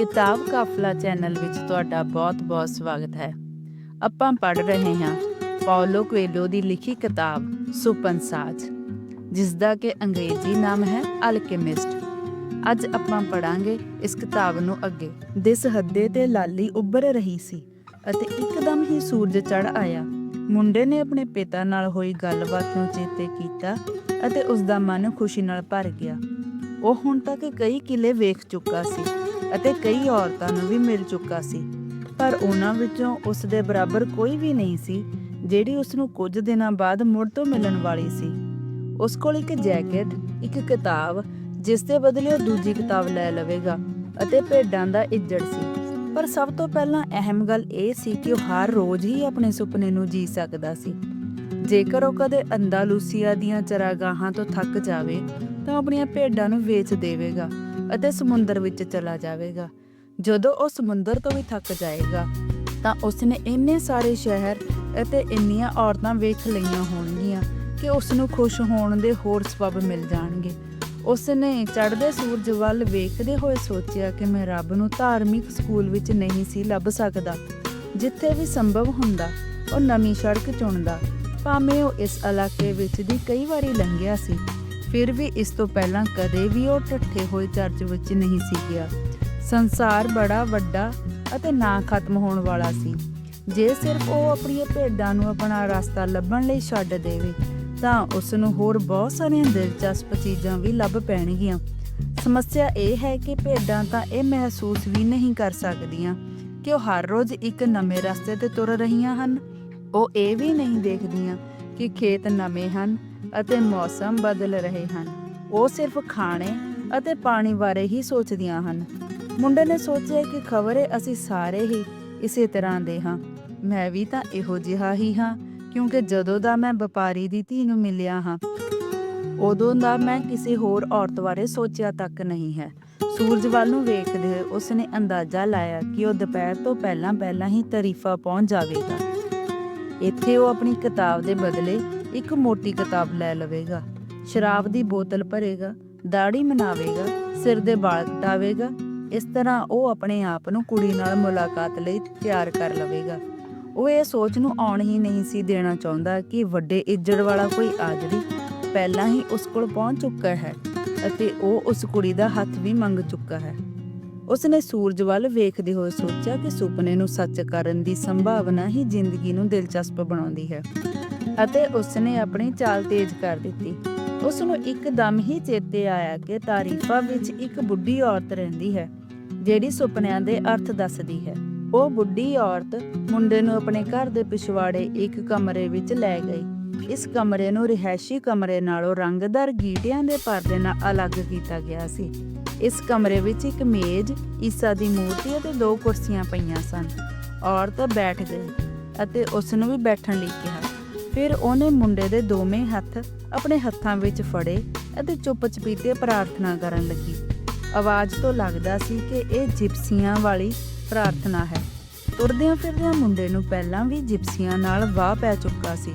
ਕਿਤਾਬ ਕਾਫਲਾ ਚੈਨਲ ਵਿੱਚ ਤੁਹਾਡਾ ਬਹੁਤ-ਬਹੁਤ ਸਵਾਗਤ ਹੈ। ਆਪਾਂ ਪੜ ਰਹੇ ਹਾਂ ਪੌਲੋ ਕੁਏਲੋ ਦੀ ਲਿਖੀ ਕਿਤਾਬ ਸੁਪਨ ਸਾਜ ਜਿਸ ਦਾ ਕਿ ਅੰਗਰੇਜ਼ੀ ਨਾਮ ਹੈ ਅਲਕੇਮਿਸਟ। ਅੱਜ ਆਪਾਂ ਪੜਾਂਗੇ ਇਸ ਕਿਤਾਬ ਨੂੰ ਅੱਗੇ। ਦਿਸ ਹੱਦੇ ਤੇ ਲਾਲੀ ਉੱਭਰ ਰਹੀ ਸੀ ਅਤੇ ਇੱਕਦਮ ਹੀ ਸੂਰਜ ਚੜ ਆਇਆ। ਮੁੰਡੇ ਨੇ ਆਪਣੇ ਪਿਤਾ ਨਾਲ ਹੋਈ ਗੱਲਬਾਤ ਨੂੰ ਚੇਤੇ ਕੀਤਾ ਅਤੇ ਉਸ ਦਾ ਮਨ ਖੁਸ਼ੀ ਨਾਲ ਭਰ ਗਿਆ। ਉਹ ਹੁਣ ਤੱਕ ਕਈ ਕਿਲੇ ਵੇਖ ਚੁੱਕਾ ਸੀ। ਅਤੇ ਕਈ ਔਰਤਾਂ ਨੂੰ ਵੀ ਮਿਲ ਚੁੱਕਾ ਸੀ, ਪਰ ਉਹਨਾਂ ਵਿੱਚੋਂ ਉਸ ਦੇ ਬਰਾਬਰ ਕੋਈ ਵੀ ਨਹੀਂ ਸੀ, ਜਿਹੜੀ ਉਸ ਨੂੰ ਕੁਝ ਦਿਨਾਂ ਬਾਅਦ ਮੁੜ ਤੋਂ ਮਿਲਣ ਵਾਲੀ ਸੀ। ਉਸ ਕੋਲ ਇੱਕ ਜੈਕਟ, ਇੱਕ ਕਿਤਾਬ, ਜਿਸ ਦੇ ਬਦਲੇ ਉਹ ਦੂਜੀ ਕਿਤਾਬ ਲੈ ਲਵੇਗਾ, ਅਤੇ ਭੇਡਾਂ ਦਾ ਇੱਜੜ ਸੀ। ਪਰ ਸਭ ਤੋਂ ਪਹਿਲਾਂ ਅਹਿਮ ਗੱਲ ਇਹ ਸੀ ਕਿ ਉਹ ਹਰ ਰੋਜ਼ ਹੀ ਆਪਣੇ ਸੁਪਨੇ ਨੂੰ ਜੀ ਸਕਦਾ ਸੀ। ਜੇਕਰ ਉਹ ਕਦੇ ਅੰਦਾਲੂਸੀਆ ਦੀਆਂ ਚਰਾਗਾਹਾਂ ਤੋਂ ਥੱਕ ਜਾਵੇ, ਤਾਂ ਉਹ ਆਪਣੀਆਂ ਭੇਡਾਂ ਨੂੰ ਵੇਚ ਦੇਵੇਗਾ। ਅਤੇ ਸਮੁੰਦਰ ਵਿੱਚ ਚਲਾ ਜਾਵੇਗਾ। ਜਦੋਂ ਉਹ ਸਮੁੰਦਰ ਤੋਂ ਵੀ ਥੱਕ ਜਾਏਗਾ, ਤਾਂ ਉਸਨੇ ਇੰਨੇ ਸਾਰੇ ਸ਼ਹਿਰ ਅਤੇ ਇੰਨੀਆਂ ਔਰਤਾਂ ਵੇਖ ਲਈਆਂ ਹੋਣਗੀਆਂ ਕਿ ਉਸ ਨੂੰ ਖੁਸ਼ ਹੋਣ ਦੇ ਹੋਰ ਸਬਬ ਮਿਲ ਜਾਣਗੇ। ਉਸਨੇ ਚੜ੍ਹਦੇ ਸੂਰਜ ਵੱਲ ਵੇਖਦੇ ਹੋਏ ਸੋਚਿਆ ਕਿ ਮੈਂ ਰੱਬ ਨੂੰ ਧਾਰਮਿਕ ਸਕੂਲ ਵਿੱਚ ਨਹੀਂ ਸੀ ਲੱਭ ਸਕਦਾ। ਜਿੱਥੇ ਵੀ ਸੰਭਵ ਹੁੰਦਾ, ਉਹ ਨਵੀਂ ਸੜਕ ਚੁਣਦਾ। ਭਾਵੇਂ ਉਹ ਇਸ ਇਲਾਕੇ ਵਿੱਚ ਦੀ ਕਈ ਵਾਰੀ ਲੰਘਿਆ ਸੀ। ਫਿਰ ਵੀ ਇਸ ਤੋਂ ਪਹਿਲਾਂ ਕਦੇ ਵੀ ਉਹ ਠੱਠੇ ਹੋਏ ਚਰਚ ਵਿੱਚ ਨਹੀਂ ਸੀ ਗਿਆ। ਸੰਸਾਰ ਬੜਾ ਵੱਡਾ ਅਤੇ ਨਾ ਖਤਮ ਹੋਣ ਵਾਲਾ ਸੀ। ਜੇ ਸਿਰਫ ਉਹ ਆਪਣੀਆਂ ਭੇਡਾਂ ਨੂੰ ਆਪਣਾ ਰਸਤਾ ਲੱਭਣ ਲਈ ਛੱਡ ਦੇਵੇ, ਤਾਂ ਉਸ ਨੂੰ ਹੋਰ ਬਹੁਤ ਸਾਰੀਆਂ ਦਿਲਚਸਪ ਚੀਜ਼ਾਂ ਵੀ ਲੱਭ ਪੈਣਗੀਆਂ। ਸਮੱਸਿਆ ਇਹ ਹੈ ਕਿ ਭੇਡਾਂ ਤਾਂ ਇਹ ਮਹਿਸੂਸ ਵੀ ਨਹੀਂ ਕਰ ਸਕਦੀਆਂ ਕਿ ਉਹ ਹਰ ਰੋਜ਼ ਇੱਕ ਨਵੇਂ ਰਸਤੇ ਤੇ ਤੁਰ ਰਹੀਆਂ ਹਨ। ਉਹ ਇਹ ਵੀ ਨਹੀਂ ਦੇਖਦੀਆਂ ਕਿ ਖੇਤ ਨਵੇਂ ਹਨ ਅਤੇ ਮੌਸਮ ਬਦਲ ਰਹੇ ਹਨ। ਉਹ ਸਿਰਫ ਖਾਣੇ ਅਤੇ ਪਾਣੀ ਬਾਰੇ ਹੀ ਸੋਚਦੀਆਂ ਹਨ। ਮੁੰਡੇ ਨੇ ਸੋਚਿਆ ਕਿ ਖਬਰੇ ਅਸੀਂ ਸਾਰੇ ਹੀ ਇਸੇ ਤਰ੍ਹਾਂ ਦੇ ਹਾਂ। ਮੈਂ ਵੀ ਤਾਂ ਇਹੋ ਜਿਹਾ ਹੀ ਹਾਂ, ਕਿਉਂਕਿ ਜਦੋਂ ਦਾ ਮੈਂ ਵਪਾਰੀ ਦੀ ਧੀ ਨੂੰ ਮਿਲਿਆ ਹਾਂ, ਉਦੋਂ ਦਾ ਮੈਂ ਕਿਸੇ ਹੋਰ ਔਰਤ ਬਾਰੇ ਸੋਚਿਆ ਤੱਕ ਨਹੀਂ ਹੈ। ਸੂਰਜ ਵੱਲ ਨੂੰ ਵੇਖਦੇ ਹੋਏ ਉਸਨੇ ਅੰਦਾਜ਼ਾ ਲਾਇਆ ਕਿ ਉਹ ਦੁਪਹਿਰ ਤੋਂ ਪਹਿਲਾਂ ਪਹਿਲਾਂ ਹੀ ਤਰੀਫਾ ਪਹੁੰਚ ਜਾਵੇਗਾ। ਇੱਥੇ ਉਹ ਆਪਣੀ ਕਿਤਾਬ ਦੇ ਬਦਲੇ ਇੱਕ ਮੋਟੀ ਕਿਤਾਬ ਲੈ ਲਵੇਗਾ। ਸ਼ਰਾਬ ਦੀ ਬੋਤਲ ਭਰੇਗਾ ਦਾੜੀ ਮਨਾਵੇਗਾ, ਸਿਰ ਦੇ ਵਾਲ ਕਟਾਵੇਗਾ, ਇਸ ਤਰ੍ਹਾਂ ਉਹ ਆਪਣੇ ਆਪ ਨੂੰ ਕੁੜੀ ਨਾਲ ਮੁਲਾਕਾਤ ਲਈ ਤਿਆਰ ਕਰ ਲਵੇਗਾ। ਉਹ ਇਹ ਸੋਚ ਨੂੰ ਆਉਣ ਹੀ ਨਹੀਂ ਸੀ ਦੇਣਾ ਚਾਹੁੰਦਾ ਕਿ ਵੱਡੇ ਇੱਜੜ ਵਾਲਾ ਕੋਈ ਆਜੜੀ ਪਹਿਲਾਂ ਹੀ ਉਸ ਕੋਲ ਪਹੁੰਚ ਚੁੱਕਾ ਹੈ ਅਤੇ ਉਹ ਉਸ ਕੁੜੀ ਦਾ ਹੱਥ ਵੀ ਮੰਗ ਚੁੱਕਾ ਹੈ। ਉਸਨੇ ਸੂਰਜ ਵੱਲ ਵੇਖਦੇ ਹੋਏ ਸੋਚਿਆ ਕਿ ਸੁਪਨੇ ਨੂੰ ਸੱਚ ਕਰਨ ਦੀ ਸੰਭਾਵਨਾ ਹੀ ਜ਼ਿੰਦਗੀ ਨੂੰ ਦਿਲਚਸਪ ਬਣਾਉਂਦੀ ਹੈ। ਅਤੇ ਉਸਨੇ ਆਪਣੀ ਚਾਲ ਤੇਜ਼ ਕਰ ਦਿੱਤੀ। ਉਸ ਨੂੰ ਇੱਕਦਮ ਹੀ ਚੇਤੇ ਆਇਆ ਕਿ ਤਾਰੀਫਾ ਵਿੱਚ ਇੱਕ ਬੁੱਢੀ ਔਰਤ ਰਹਿੰਦੀ ਹੈ, ਜਿਹੜੀ ਸੁਪਨਿਆਂ ਦੇ ਅਰਥ ਦੱਸਦੀ ਹੈ। ਉਹ ਬੁੱਢੀ ਔਰਤ ਮੁੰਡੇ ਨੂੰ ਆਪਣੇ ਘਰ ਦੇ ਪਿਛਵਾੜੇ ਇੱਕ ਕਮਰੇ ਵਿੱਚ ਲੈ ਗਈ। ਇਸ ਕਮਰੇ ਨੂੰ ਰਿਹਾਇਸ਼ੀ ਕਮਰੇ ਨਾਲੋਂ ਰੰਗਦਾਰ ਗੀਟਿਆਂ ਦੇ ਪਰਦੇ ਨਾਲ ਅਲੱਗ ਕੀਤਾ ਗਿਆ ਸੀ। ਇਸ ਕਮਰੇ ਵਿੱਚ ਇੱਕ ਮੇਜ਼, ਈਸਾ ਦੀ ਮੂਰਤੀ ਅਤੇ ਦੋ ਕੁਰਸੀਆਂ ਪਈਆਂ ਸਨ। ਔਰਤ ਬੈਠ ਗਈ ਅਤੇ ਉਸ ਨੂੰ ਵੀ ਬੈਠਣ ਲਈ ਕਿਹਾ। ਫਿਰ ਉਹਨੇ ਮੁੰਡੇ ਦੇ ਦੋਵੇਂ ਹੱਥ ਆਪਣੇ ਹੱਥਾਂ ਵਿੱਚ ਫੜੇ ਅਤੇ ਚੁੱਪ-ਚਪੀਤੇ ਪ੍ਰਾਰਥਨਾ ਕਰਨ ਲੱਗੀ। ਆਵਾਜ਼ ਤੋਂ ਲੱਗਦਾ ਸੀ ਕਿ ਇਹ ਜਿਪਸੀਆਂ ਵਾਲੀ ਪ੍ਰਾਰਥਨਾ ਹੈ। ਤੁਰਦਿਆਂ ਫਿਰਦਿਆਂ ਮੁੰਡੇ ਨੂੰ ਪਹਿਲਾਂ ਵੀ ਜਿਪਸੀਆਂ ਨਾਲ ਵਾਹ ਪੈ ਚੁੱਕਾ ਸੀ।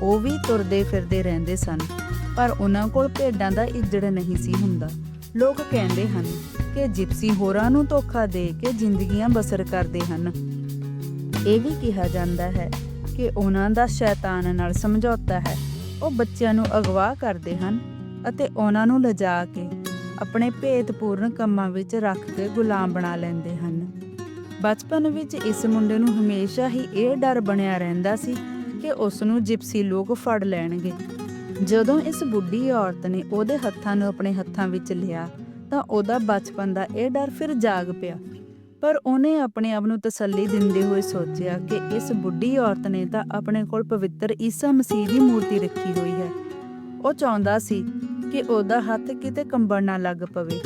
ਉਹ ਵੀ ਤੁਰਦੇ ਫਿਰਦੇ ਰਹਿੰਦੇ ਸਨ, ਪਰ ਉਹਨਾਂ ਕੋਲ ਭੇਡਾਂ ਦਾ ਇੱਜੜ ਨਹੀਂ ਸੀ ਹੁੰਦਾ। ਲੋਕ ਕਹਿੰਦੇ ਹਨ ਕਿ ਜਿਪਸੀ ਹੋਰਾਂ ਨੂੰ ਧੋਖਾ ਦੇ ਕੇ ਜ਼ਿੰਦਗੀਆਂ ਬਸਰ ਕਰਦੇ ਹਨ। ਇਹ ਵੀ ਕਿਹਾ ਜਾਂਦਾ ਹੈ ਕਿ ਉਹਨਾਂ ਦਾ ਸ਼ੈਤਾਨ ਨਾਲ ਸਮਝੌਤਾ ਹੈ। ਉਹ ਬੱਚਿਆਂ ਨੂੰ ਅਗਵਾ ਕਰਦੇ ਹਨ ਅਤੇ ਉਹਨਾਂ ਨੂੰ ਲਿਜਾ ਕੇ ਆਪਣੇ ਭੇਤਪੂਰਨ ਕੰਮਾਂ ਵਿੱਚ ਰੱਖ ਕੇ ਗੁਲਾਮ ਬਣਾ ਲੈਂਦੇ ਹਨ। ਬਚਪਨ ਵਿੱਚ ਇਸ ਮੁੰਡੇ ਨੂੰ ਹਮੇਸ਼ਾ ਹੀ ਇਹ ਡਰ ਬਣਿਆ ਰਹਿੰਦਾ ਸੀ ਕਿ ਉਸ ਨੂੰ ਜਿਪਸੀ ਲੋਕ ਫੜ ਲੈਣਗੇ। ਜਦੋਂ ਇਸ ਬੁੱਢੀ ਔਰਤ ਨੇ ਉਹਦੇ ਹੱਥਾਂ ਨੂੰ ਆਪਣੇ ਹੱਥਾਂ ਵਿੱਚ ਲਿਆ, ਤਾਂ ਉਹਦਾ ਬਚਪਨ ਦਾ ਇਹ ਡਰ ਫਿਰ ਜਾਗ ਪਿਆ। ਪਰ ਉਹਨੇ ਆਪਣੇ ਆਪ ਨੂੰ ਤਸੱਲੀ ਦਿੰਦੇ ਹੋਏ ਸੋਚਿਆ ਕਿ ਇਸ ਬੁੱਢੀ ਔਰਤ ਨੇ ਤਾਂ ਆਪਣੇ ਕੋਲ ਪਵਿੱਤਰ ਈਸਾ ਮਸੀਹ ਦੀ ਮੂਰਤੀ ਰੱਖੀ ਹੋਈ ਹੈ। ਉਹ ਚਾਹੁੰਦਾ ਸੀ ਕਿ ਉਹਦਾ ਹੱਥ ਕਿਤੇ ਕੰਬਣ ਨਾ ਲੱਗ ਪਵੇ,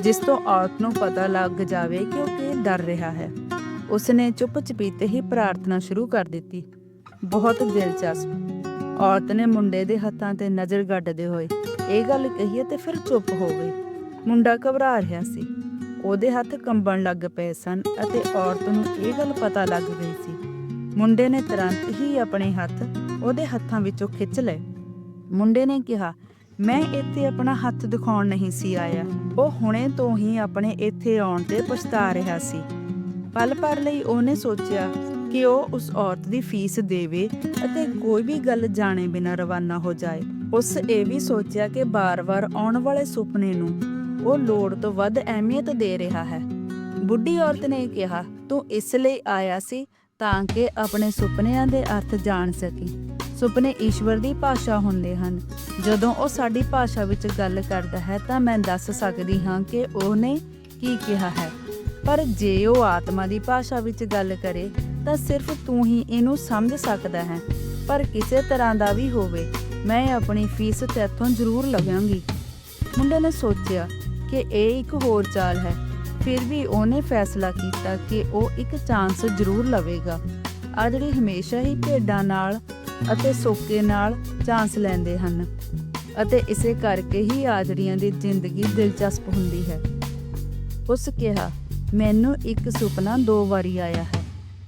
ਜਿਸ ਤੋਂ ਔਰਤ ਨੂੰ ਪਤਾ ਲੱਗ ਜਾਵੇ ਕਿ ਉਹ ਕਿ ਡਰ ਰਿਹਾ ਹੈ। ਉਸਨੇ ਚੁੱਪ-ਚਪੀਤੇ ਹੀ ਪ੍ਰਾਰਥਨਾ ਸ਼ੁਰੂ ਕਰ ਦਿੱਤੀ। ਬਹੁਤ ਦਿਲਚਸਪ। ਔਰਤ ਨੇ ਮੁੰਡੇ ਦੇ ਹੱਥਾਂ ਤੇ ਨਜ਼ਰ ਗੱਡਦੇ ਹੋਏ ਇਹ ਗੱਲ ਕਹੀ ਤੇ ਫਿਰ ਚੁੱਪ ਹੋ ਗਈ। ਮੁੰਡਾ ਘਬਰਾ ਰਿਹਾ ਸੀ। ਉਹਦੇ ਹੱਥ ਕੰਬਣ ਲੱਗ ਪਏ ਸਨ ਅਤੇ ਔਰਤ ਨੂੰ ਇਹ ਗੱਲ ਪਤਾ ਲੱਗ ਗਈ ਸੀ। ਮੁੰਡੇ ਨੇ ਤੁਰੰਤ ਹੀ ਆਪਣੇ ਹੱਥ ਉਹਦੇ ਹੱਥਾਂ ਵਿੱਚੋਂ ਖਿੱਚ ਲਏ। ਮੁੰਡੇ ਨੇ ਕਿਹਾ, ਮੈਂ ਇੱਥੇ ਆਪਣਾ ਹੱਥ ਦਿਖਾਉਣ ਨਹੀਂ ਸੀ ਆਇਆ। ਉਹ ਹੁਣੇ ਤੋਂ ਹੀ ਆਪਣੇ ਇੱਥੇ ਆਉਣ ਤੇ ਪਛਤਾ ਰਿਹਾ ਸੀ। ਪਲ ਭਰ ਲਈ ਉਹਨੇ ਸੋਚਿਆ ਕਿ ਉਹ ਉਸ ਔਰਤ ਦੀ ਫੀਸ ਦੇਵੇ ਅਤੇ ਕੋਈ ਵੀ ਗੱਲ ਜਾਣੇ ਬਿਨਾਂ ਰਵਾਨਾ ਹੋ ਜਾਏ। ਉਸ ਇਹ ਵੀ ਸੋਚਿਆ ਕਿ ਬਾਰ-ਬਾਰ ਆਉਣ ਵਾਲੇ ਸੁਪਨੇ ਨੂੰ ਉਹ ਲੋੜ ਤੋਂ ਵੱਧ ਅਹਿਮੀਅਤ ਦੇ ਰਿਹਾ ਹੈ। ਬੁੱਢੀ ਔਰਤ ਨੇ ਕਿਹਾ, ਤੂੰ ਇਸ ਲਈ ਆਇਆ ਸੀ ਤਾਂ ਕਿ ਆਪਣੇ ਸੁਪਨਿਆਂ ਦੇ ਅਰਥ ਜਾਣ ਸਕੀ। ਸੁਪਨੇ ਈਸ਼ਵਰ ਦੀ ਭਾਸ਼ਾ ਹੁੰਦੇ ਹਨ। ਜਦੋਂ ਉਹ ਸਾਡੀ ਭਾਸ਼ਾ ਵਿੱਚ ਗੱਲ ਕਰਦਾ ਹੈ ਤਾਂ ਮੈਂ ਦੱਸ ਸਕਦੀ ਹਾਂ ਕਿ ਉਹਨੇ ਕੀ ਕਿਹਾ ਹੈ। ਪਰ ਜੇ ਉਹ ਆਤਮਾ ਦੀ ਭਾਸ਼ਾ ਵਿੱਚ ਗੱਲ ਕਰੇ, ਤਾਂ ਸਿਰਫ ਤੂੰ ਹੀ ਇਹਨੂੰ ਸਮਝ ਸਕਦਾ ਹੈ। ਪਰ ਕਿਸੇ ਤਰ੍ਹਾਂ ਦਾ ਵੀ ਹੋਵੇ, ਮੈਂ ਆਪਣੀ ਫੀਸ ਤੇਥੋਂ ਜ਼ਰੂਰ ਲਵਾਂਗੀ। ਮੁੰਡੇ ਨੇ ਸੋਚਿਆ ਕਿ ਇਹ ਇੱਕ ਹੋਰ ਚਾਲ ਹੈ। ਫਿਰ ਵੀ ਉਹਨੇ ਫੈਸਲਾ ਕੀਤਾ ਕਿ ਉਹ ਇੱਕ ਚਾਂਸ ਜ਼ਰੂਰ ਲਵੇਗਾ। ਆਜੜੀ ਹਮੇਸ਼ਾ ਹੀ ਭੇਡਾਂ ਨਾਲ ਅਤੇ ਸੋਕੇ ਨਾਲ ਚਾਂਸ ਲੈਂਦੇ ਹਨ ਅਤੇ ਇਸੇ ਕਰਕੇ ਹੀ ਆਜੜੀਆਂ ਦੀ ਜ਼ਿੰਦਗੀ ਦਿਲਚਸਪ ਹੁੰਦੀ ਹੈ। ਉਸ ਕਿਹਾ ਮੈਨੂੰ ਇੱਕ ਸੁਪਨਾ ਦੋ ਵਾਰੀ ਆਇਆ ਹੈ।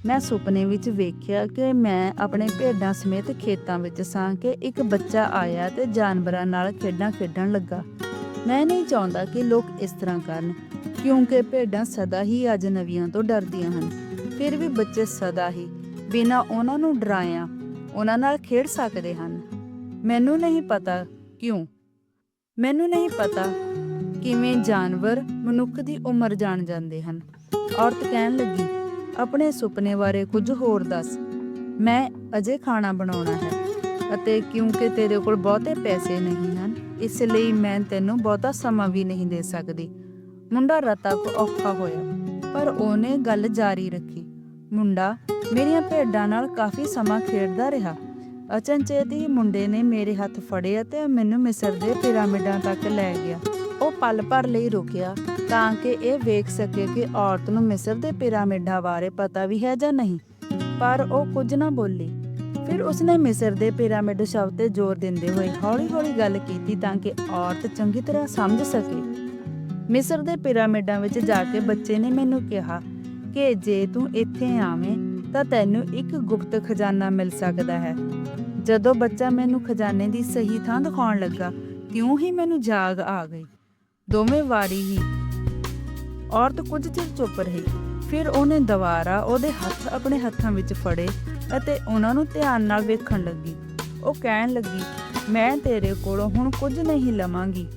ਮੈਂ ਸੁਪਨੇ ਵਿੱਚ ਵੇਖਿਆ ਕਿ ਮੈਂ ਆਪਣੇ ਭੇਡਾਂ ਸਮੇਤ ਖੇਤਾਂ ਵਿੱਚ ਸਾਂ ਕਿ ਇੱਕ ਬੱਚਾ ਆਇਆ ਤੇ ਜਾਨਵਰਾਂ ਨਾਲ ਖੇਡਾਂ ਖੇਡਣ ਲੱਗਾ। ਮੈਂ ਨਹੀਂ ਚਾਹੁੰਦਾ ਕਿ ਲੋਕ ਇਸ ਤਰ੍ਹਾਂ ਕਰਨ, ਕਿਉਂਕਿ ਭੇਡਾਂ ਸਦਾ ਹੀ ਅਜਨਬੀਆਂ ਤੋਂ ਡਰਦੀਆਂ ਹਨ। ਫਿਰ ਵੀ ਬੱਚੇ ਸਦਾ ਹੀ ਬਿਨਾਂ ਉਹਨਾਂ ਨੂੰ ਡਰਾਇਆ, ਉਹਨਾਂ ਨਾਲ ਖੇਡ ਸਕਦੇ ਹਨ। ਮੈਨੂੰ ਨਹੀਂ ਪਤਾ ਕਿਉਂ, ਮੈਨੂੰ ਨਹੀਂ ਪਤਾ ਕਿਵੇਂ ਜਾਨਵਰ ਮਨੁੱਖ ਦੀ ਉਮਰ ਜਾਣ ਜਾਂਦੇ ਹਨ? ਔਰਤ ਕਹਿਣ ਲੱਗੀ, ਆਪਣੇ ਸੁਪਨੇ ਬਾਰੇ ਕੁਝ ਹੋਰ ਦੱਸ। ਮੈਂ ਅਜੇ ਖਾਣਾ ਬਣਾਉਣਾ ਹੈ ਅਤੇ ਕਿਉਂਕਿ ਤੇਰੇ ਕੋਲ ਬਹੁਤੇ ਪੈਸੇ ਨਹੀਂ ਹਨ, ਇਸ ਲਈ ਮੈਂ ਤੈਨੂੰ ਬਹੁਤਾ ਸਮਾਂ ਵੀ ਨਹੀਂ ਦੇ ਸਕਦੀ। ਮੁੰਡਾ ਰਤਾ ਕੋ ਔਖਾ ਹੋਇਆ, ਪਰ ਉਹਨੇ ਗੱਲ ਜਾਰੀ ਰੱਖੀ। ਮੁੰਡਾ, ਮੇਰੀਆਂ ਭੇਡਾਂ ਨਾਲ ਕਾਫੀ ਸਮਾਂ ਖੇਡਦਾ ਰਿਹਾ। ਅਚਨਚੇਤ ਹੀ ਮੁੰਡੇ ਨੇ ਮੇਰੇ ਹੱਥ ਫੜੇ ਅਤੇ ਮੈਨੂੰ ਮਿਸਰ ਦੇ ਪਿਰਾਮਿਡਾਂ ਤੱਕ ਲੈ ਗਿਆ। ਉਹ ਪਲ ਭਰ ਲਈ ਰੁਕਿਆ ਤਾਂ ਕਿ ਇਹ ਵੇਖ ਸਕੇ ਕਿ ਔਰਤ ਨੂੰ ਮਿਸਰ ਦੇ ਪਿਰਾਮਿਡਾਂ ਬਾਰੇ ਪਤਾ ਵੀ ਹੈ ਜਾਂ ਨਹੀਂ। ਪਰ ਉਹ ਕੁਝ ਨਾ ਬੋਲੀ। ਫਿਰ ਉਸਨੇ ਮਿਸਰ ਦੇ ਪਿਰਾਮਿਡ ਸ਼ਬਦ ਤੇ ਜ਼ੋਰ ਦਿੰਦੇ ਹੋਏ ਹੌਲੀ-ਹੌਲੀ ਗੱਲ ਕੀਤੀ ਤਾਂ ਕਿ ਔਰਤ ਚੰਗੀ ਤਰ੍ਹਾਂ ਸਮਝ ਸਕੇ। ਮਿਸਰ ਦੇ ਪਿਰਾਮਿਡਾਂ ਵਿੱਚ ਜਾ ਕੇ ਬੱਚੇ ਨੇ ਮੈਨੂੰ ਕਿਹਾ ਕਿ ਜੇ ਤੂੰ ਇੱਥੇ ਆਵੇਂ ਤਾਂ ਤੈਨੂੰ ਇੱਕ ਗੁਪਤ ਖਜ਼ਾਨਾ ਮਿਲ ਸਕਦਾ ਹੈ। ਜਦੋਂ ਬੱਚਾ ਮੈਨੂੰ ਖਜ਼ਾਨੇ ਦੀ ਸਹੀ ਥਾਂ ਦਿਖਾਉਣ ਲੱਗਾ, ਤਿਉਂ ਹੀ ਮੈਨੂੰ ਜਾਗ ਆ ਗਈ। ਦੋਵੇਂ ਵਾਰੀ ਹੀ ਔਰਤ ਕੁਝ ਚਿਰ ਚੁੱਪ ਰਹੀ। ਫਿਰ ਉਹਨੇ ਦੁਬਾਰਾ ਉਹਦੇ ਹੱਥ ਆਪਣੇ ਹੱਥਾਂ ਵਿੱਚ ਫੜੇ ਅਤੇ ਉਹਨਾਂ ਨੂੰ ਧਿਆਨ ਨਾਲ ਵੇਖਣ ਲੱਗੀ। ਉਹ ਕਹਿਣ ਲੱਗੀ, ਮੈਂ ਤੇਰੇ ਕੋਲੋਂ ਹੁਣ ਕੁਝ ਨਹੀਂ ਲਵਾਂਗੀ,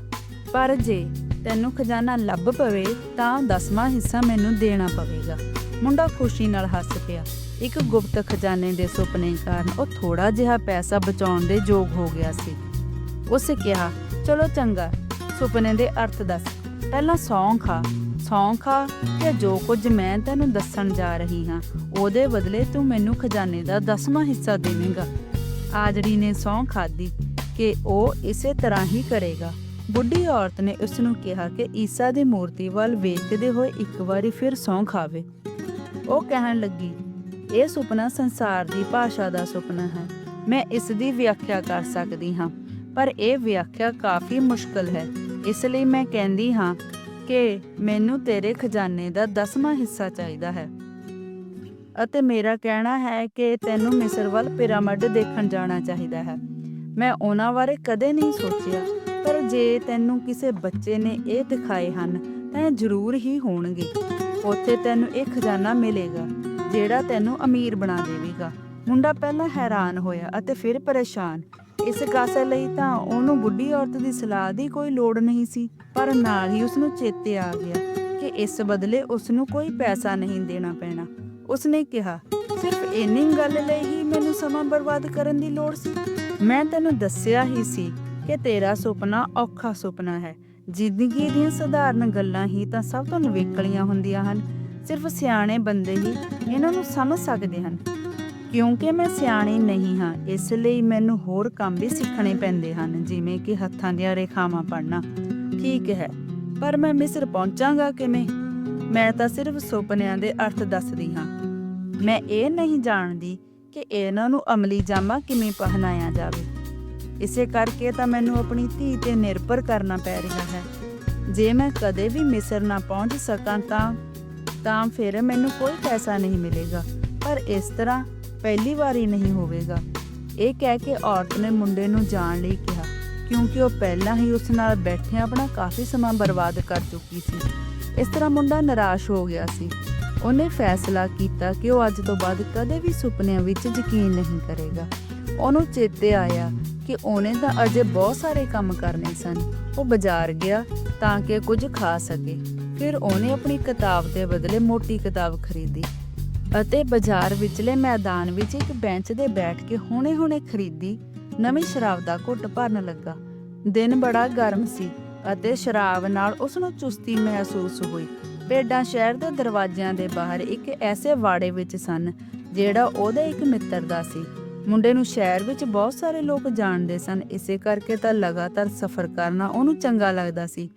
ਪਰ ਜੇ ਤੈਨੂੰ ਖਜ਼ਾਨਾ ਲੱਭ ਪਵੇ ਤਾਂ ਦਸਵਾਂ ਹਿੱਸਾ ਮੈਨੂੰ ਦੇਣਾ ਪਵੇਗਾ। ਮੁੰਡਾ ਖੁਸ਼ੀ ਨਾਲ ਹੱਸ ਪਿਆ। ਇੱਕ ਗੁਪਤ ਖਜ਼ਾਨੇ ਦੇ ਸੁਪਨੇ ਕਾਰਨ ਉਹ ਥੋੜਾ ਜਿਹਾ ਪੈਸਾ ਬਚਾਉਣ ਦੇ ਯੋਗ ਹੋ ਗਿਆ ਸੀ। ਉਸ ਕਿਹਾ, ਚਲੋ ਚੰਗਾ ਸੁਪਨੇ ਦੇ ਅਰਥ ਦੱਸ। ਪਹਿਲਾਂ ਸੌਂ ਖਾ ਸੌਂ ਖਾ ਕਿ ਜੋ ਕੁਝ ਮੈਂ ਤੈਨੂੰ ਦੱਸਣ ਜਾ ਰਹੀ ਹਾਂ, ਉਹਦੇ ਬਦਲੇ ਤੂੰ ਮੈਨੂੰ ਖਜ਼ਾਨੇ ਦਾ ਦਸਵਾਂ ਹਿੱਸਾ ਦੇਵੇਂਗਾ। ਆਜੜੀ ਨੇ ਸੌਂ ਖਾਦੀ ਕਿ ਉਹ ਇਸੇ ਤਰ੍ਹਾਂ ਹੀ ਕਰੇਗਾ। ਬੁੱਢੀ ਔਰਤ ਨੇ ਉਸ ਨੂੰ ਕਿਹਾ ਕਿ ਈਸਾ ਦੀ ਮੂਰਤੀ ਵੱਲ ਵੇਖਦੇ ਹੋਏ ਇੱਕ ਵਾਰੀ ਫਿਰ ਸੌਂ ਖਾਵੇ ਉਹ ਕਹਿਣ ਲੱਗੀ, ਇਹ ਸੁਪਨਾ ਸੰਸਾਰ ਦੀ ਭਾਸ਼ਾ ਦਾ ਸੁਪਨਾ ਹੈ। ਮੈਂ ਇਸ ਦੀ ਵਿਆਖਿਆ ਕਰ ਸਕਦੀ ਹਾਂ, ਪਰ ਇਹ ਵਿਆਖਿਆ ਕਾਫੀ ਮੁਸ਼ਕਲ ਹੈ। ਇਸ ਲਈ ਮੈਂ ਕਹਿੰਦੀ ਹਾਂ ਕਿ ਮੈਨੂੰ ਤੇਰੇ ਖਜ਼ਾਨੇ ਦਾ ਦਸਵਾਂ ਹਿੱਸਾ ਚਾਹੀਦਾ ਹੈ। ਅਤੇ ਮੇਰਾ ਕਹਿਣਾ ਹੈ ਕਿ ਤੈਨੂੰ ਮਿਸਰ ਵੱਲ ਪਿਰਾਮਿਡ ਦੇਖਣ ਜਾਣਾ ਚਾਹੀਦਾ ਹੈ। ਮੈਂ ਉਹਨਾਂ ਬਾਰੇ ਕਦੇ ਨਹੀਂ ਸੋਚਿਆ, ਪਰ ਜੇ ਤੈਨੂੰ ਕਿਸੇ ਬੱਚੇ ਨੇ ਇਹ ਦਿਖਾਏ ਹਨ, ਤਾਂ ਇਹ ਜ਼ਰੂਰ ਹੀ ਹੋਣਗੇ। ਉੱਥੇ ਤੈਨੂੰ ਇਹ ਖਜ਼ਾਨਾ ਮਿਲੇਗਾ, ਜਿਹੜਾ ਤੈਨੂੰ ਅਮੀਰ ਬਣਾ ਦੇਵੇਗਾ। ਮੁੰਡਾ ਪਹਿਲਾਂ ਹੈਰਾਨ ਹੋਇਆ ਅਤੇ ਫਿਰ ਪਰੇਸ਼ਾਨ। ਇਸ ਕਾਸੇ ਲਈ ਤਾਂ ਉਹਨੂੰ ਬੁੱਢੀ ਔਰਤ ਦੀ ਸਲਾਹ ਦੀ ਕੋਈ ਲੋੜ ਨਹੀਂ ਸੀ, ਪਰ ਨਾਲ ਹੀ ਉਸ ਨੂੰ ਚੇਤੇ ਆ ਗਿਆ ਕਿ ਇਸ ਬਦਲੇ ਉਸ ਨੂੰ ਕੋਈ ਪੈਸਾ ਨਹੀਂ ਦੇਣਾ ਪੈਣਾ। ਉਸਨੇ ਕਿਹਾ, ਸਿਰਫ ਇੰਨੀ ਗੱਲ ਲਈ ਹੀ ਮੈਨੂੰ ਸਮਾਂ ਬਰਬਾਦ ਕਰਨ ਦੀ ਲੋੜ ਸੀ। ਮੈਂ ਤੈਨੂੰ ਦੱਸਿਆ ਹੀ ਸੀ ਕਿ ਤੇਰਾ ਸੁਪਨਾ ਔਖਾ ਸੁਪਨਾ ਹੈ। ਜ਼ਿੰਦਗੀ ਦੀਆਂ ਸਧਾਰਨ ਗੱਲਾਂ ਹੀ ਤਾਂ ਸਭ ਤੋਂ ਨਵੇਕਲੀਆਂ ਹੁੰਦੀਆਂ ਹਨ। ਸਿਰਫ ਸਿਆਣੇ ਬੰਦੇ ਹੀ ਇਹਨਾਂ ਨੂੰ ਸਮਝ ਸਕਦੇ ਹਨ। ਕਿਉਂਕਿ ਮੈਂ ਸਿਆਣੀ ਨਹੀਂ ਹਾਂ, ਇਸ ਲਈ ਮੈਨੂੰ ਹੋਰ ਕੰਮ ਵੀ ਸਿੱਖਣੇ ਪੈਂਦੇ ਹਨ, ਜਿਵੇਂ ਕਿ ਹੱਥਾਂ ਦੀਆਂ ਰੇਖਾਵਾਂ ਪੜ੍ਹਨਾ। ਠੀਕ ਹੈ, ਪਰ ਮੈਂ ਮਿਸਰ ਪਹੁੰਚਾਂਗਾ ਕਿਵੇਂ? ਮੈਂ ਤਾਂ ਸਿਰਫ ਸੁਪਨਿਆਂ ਦੇ ਅਰਥ ਦੱਸਦੀ ਹਾਂ। ਮੈਂ ਇਹ ਨਹੀਂ ਜਾਣਦੀ ਕਿ ਇਹਨਾਂ ਨੂੰ ਅਮਲੀ ਜਾਮਾ ਕਿਵੇਂ ਪਹਿਨਾਇਆ ਜਾਵੇ। ਇਸੇ ਕਰਕੇ ਤਾਂ ਮੈਨੂੰ ਆਪਣੀ ਧੀ ਤੇ ਨਿਰਭਰ ਕਰਨਾ ਪੈ ਰਿਹਾ ਹੈ। ਜੇ ਮੈਂ ਕਦੇ ਵੀ ਮਿਸਰ ਨਾ ਪਹੁੰਚ ਸਕਾਂ ਤਾਂ ਤਾਂ ਫਿਰ ਮੈਨੂੰ ਕੋਈ ਪੈਸਾ ਨਹੀਂ ਮਿਲੇਗਾ। ਪਰ ਇਸ ਤਰ੍ਹਾਂ ਪਹਿਲੀ ਵਾਰੀ ਨਹੀਂ ਹੋਵੇਗਾ। ਇਹ ਕਹਿ ਕੇ ਔਰਤ ਨੇ ਮੁੰਡੇ ਨੂੰ ਜਾਣ ਲਈ ਕਿਹਾ, ਕਿਉਂਕਿ ਉਹ ਪਹਿਲਾਂ ਹੀ ਉਸ ਨਾਲ ਬੈਠੇ ਆਪਣਾ ਕਾਫੀ ਸਮਾਂ ਬਰਬਾਦ ਕਰ ਚੁੱਕੀ ਸੀ। ਇਸ ਤਰ੍ਹਾਂ ਮੁੰਡਾ ਨਿਰਾਸ਼ ਹੋ ਗਿਆ ਸੀ। ਉਹਨੇ ਫੈਸਲਾ ਕੀਤਾ ਕਿ ਉਹ ਅੱਜ ਤੋਂ ਬਾਅਦ ਕਦੇ ਵੀ ਸੁਪਨਿਆਂ ਵਿੱਚ ਯਕੀਨ ਨਹੀਂ ਕਰੇਗਾ। ਉਹਨੂੰ ਚੇਤੇ ਆਇਆ ਕਿ ਉਹਨੇ ਤਾਂ ਅਜੇ ਬਹੁਤ ਸਾਰੇ ਕੰਮ ਕਰਨੇ ਸਨ। ਉਹ ਬਾਜ਼ਾਰ ਗਿਆ ਤਾਂ ਕਿ ਕੁਝ ਖਾ ਸਕੇ। ਫਿਰ ਉਹਨੇ ਆਪਣੀ ਕਿਤਾਬ ਦੇ ਬਦਲੇ ਮੋਟੀ ਕਿਤਾਬ ਖਰੀਦੀ। ਅਤੇ ਬਾਜ਼ਾਰ ਵਿਚਲੇ ਮੈਦਾਨ ਵਿੱਚ ਇੱਕ ਬੈਂਚ ਦੇ ਬੈਠ ਕੇ ਹੁਣੇ-ਹੁਣੇ ਖਰੀਦੀ, ਨਵੀਂ ਸ਼ਰਾਬ ਦਾ ਘੁੱਟ ਭਰਨ ਲੱਗਾ। ਦਿਨ ਬੜਾ ਗਰਮ ਸੀ ਅਤੇ ਸ਼ਰਾਬ ਨਾਲ ਉਸ ਨੂੰ ਚੁਸਤੀ ਮਹਿਸੂਸ ਹੋਈ। ਭੇਡਾਂ ਸ਼ਹਿਰ ਦੇ ਦਰਵਾਜ਼ਿਆਂ ਦੇ ਬਾਹਰ ਇੱਕ ਐਸੇ ਵਾੜੇ ਵਿੱਚ ਸਨ, ਜਿਹੜਾ ਉਹਦੇ ਇੱਕ ਮਿੱਤਰ ਦਾ ਸੀ। ਮੁੰਡੇ ਨੂੰ ਸ਼ਹਿਰ ਵਿੱਚ ਬਹੁਤ ਸਾਰੇ ਲੋਕ ਜਾਣਦੇ ਸਨ, ਇਸੇ ਕਰਕੇ ਤਾਂ ਲਗਾਤਾਰ ਸਫ਼ਰ ਕਰਨਾ ਉਹਨੂੰ ਚੰਗਾ ਲੱਗਦਾ ਸੀ,